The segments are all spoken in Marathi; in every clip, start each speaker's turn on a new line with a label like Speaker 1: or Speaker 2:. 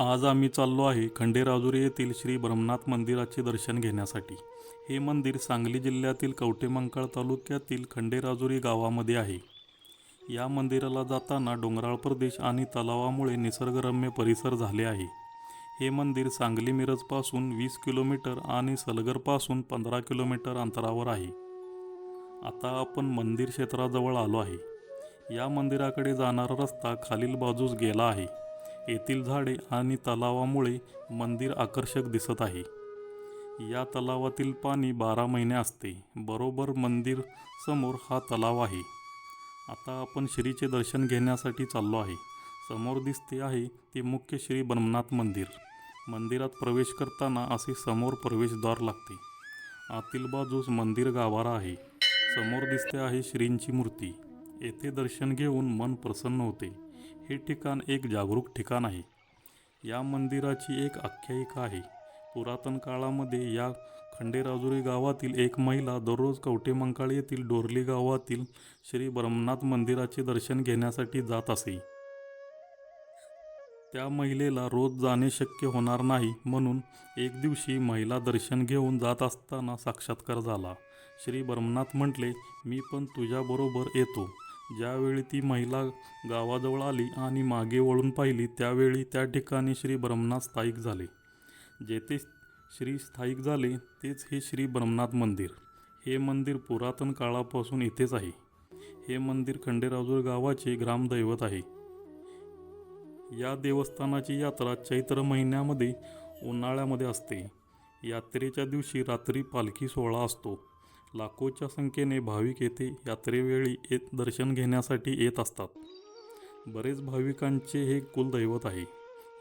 Speaker 1: आज आम्ही चाललो आहे खंडेराजुरी येथील श्री ब्रह्मनाथ मंदिराचे दर्शन घेण्यासाठी. हे मंदिर सांगली जिल्ह्यातील कवटेमंकाळ तालुक्यातील खंडेराजुरी गावामध्ये आहे. या मंदिराला जाताना डोंगराळ प्रदेश आणि तलावामुळे निसर्गरम्य परिसर झाले आहे. हे मंदिर सांगली मिरजपासून वीस किलोमीटर आणि सलगरपासून पंधरा किलोमीटर अंतरावर आहे. आता आपण मंदिर क्षेत्राजवळ आलो आहे. या मंदिराकडे जाणारा रस्ता खालील बाजूस गेला आहे. येथील झाडे आणि तलावामुळे मंदिर आकर्षक दिसत आहे. या तलावातील पाणी बारा महिने असते. बरोबर मंदिर समोर हा तलाव आहे. आता आपण श्रीचे दर्शन घेण्यासाठी चाललो आहे. समोर दिसते आहे ते मुख्य श्री ब्रह्मनाथ मंदिर. मंदिरात प्रवेश करताना असे समोर प्रवेशद्वार लागते. आतील बाजूस मंदिर गाभारा आहे. समोर दिसते आहे श्रींची मूर्ती. येथे दर्शन घेऊन मन प्रसन्न होते. हे ठिकाण एक जागरूक ठिकाण आहे. या मंदिराची एक आख्यायिका आहे. पुरातन काळामध्ये या खंडेराजुरी गावातील एक महिला दररोज कवटेमंकाळ येथील डोरली गावातील श्री ब्रह्मनाथ मंदिराचे दर्शन घेण्यासाठी जात असे. त्या महिलेला रोज जाणे शक्य होणार नाही म्हणून एक दिवशी महिला दर्शन घेऊन जात असताना साक्षात्कार झाला. श्री ब्रह्मनाथ म्हटले मी पण तुझ्याबरोबर येतो. ज्यावेळी ती महिला गावाजवळ आली आणि मागे वळून पाहिली त्यावेळी त्या ठिकाणी श्री ब्रह्मनाथ स्थायिक झाले. जेथे श्री स्थायिक झाले तेच हे श्री ब्रह्मनाथ मंदिर. हे मंदिर पुरातन काळापासून इथेच आहे. हे मंदिर खंडेराजूर गावाचे ग्रामदैवत आहे. या देवस्थानाची यात्रा चैत्र महिन्यामध्ये उन्हाळ्यामध्ये असते. यात्रेच्या दिवशी रात्री पालखी सोहळा असतो. लाखोच्या संख्येने भाविक येथे यात्रेवेळी येत दर्शन घेण्यासाठी येत असतात. बरेच भाविकांचे हे कुलदैवत आहे.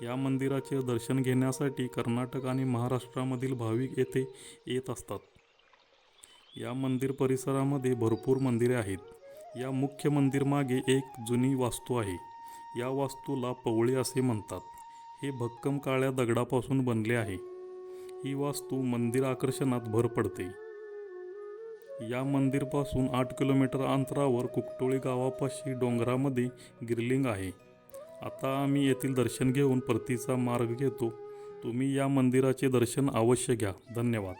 Speaker 1: या मंदिराचे दर्शन घेण्यासाठी कर्नाटक आणि महाराष्ट्रामधील भाविक येथे येत असतात. या मंदिर परिसरामध्ये भरपूर मंदिरे आहेत. या मुख्य मंदिरमागे एक जुनी वास्तू आहे. या वास्तूला पवळी असे म्हणतात. हे भक्कम काळ्या दगडापासून बनले आहे. ही वास्तू मंदिर आकर्षणात भर पडते. या मंदिरपासून आठ किलोमीटर अंतरावर कुकटोळी गावापाशी डोंगरामध्ये गिरलिंग आहे. आता आम्ही येथील दर्शन घेऊन परतीचा मार्ग घेतो. तुम्ही या मंदिराचे दर्शन अवश्य घ्या. धन्यवाद.